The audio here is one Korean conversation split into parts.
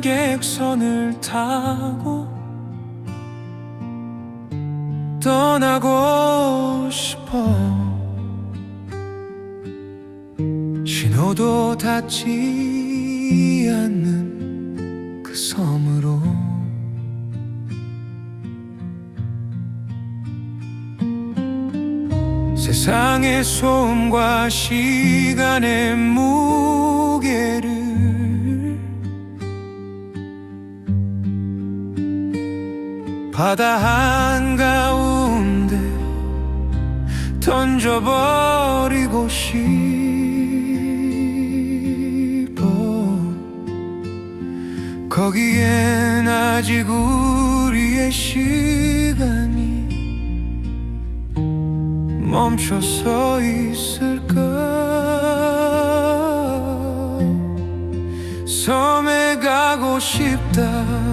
계획선을 타고 떠나고 싶어. 신호도 닿지 않는 그 섬으로. 세상의 소음과 시간의 무게를 바다 한가운데 던져버리고 싶어. 거기엔 아직 우리의 시간이 멈춰서 있을까? 섬에 가고 싶다.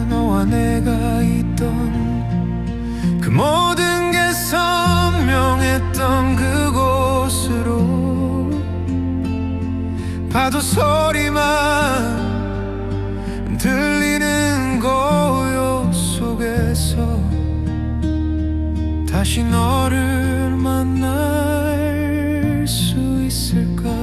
너와 내가 있던 파도 소리만 들리는 고요 속에서 다시 너를 만날 수 있을까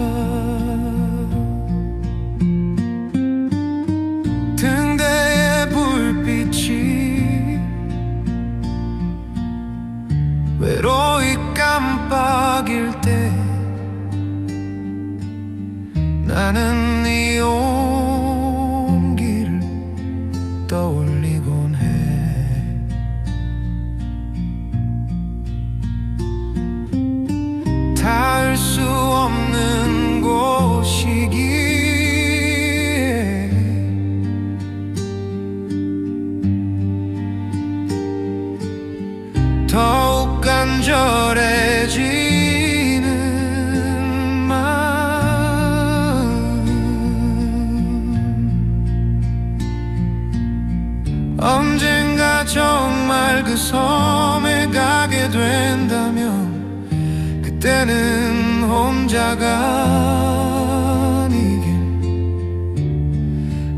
나는 네 온기를 떠올리곤 해. 닿을 수 없는 곳이기에 더욱 간절 섬에 가게 된다면 그때는 혼자가 아니길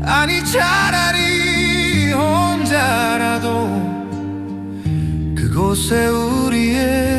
아니 차라리 혼자라도 그곳에 우리의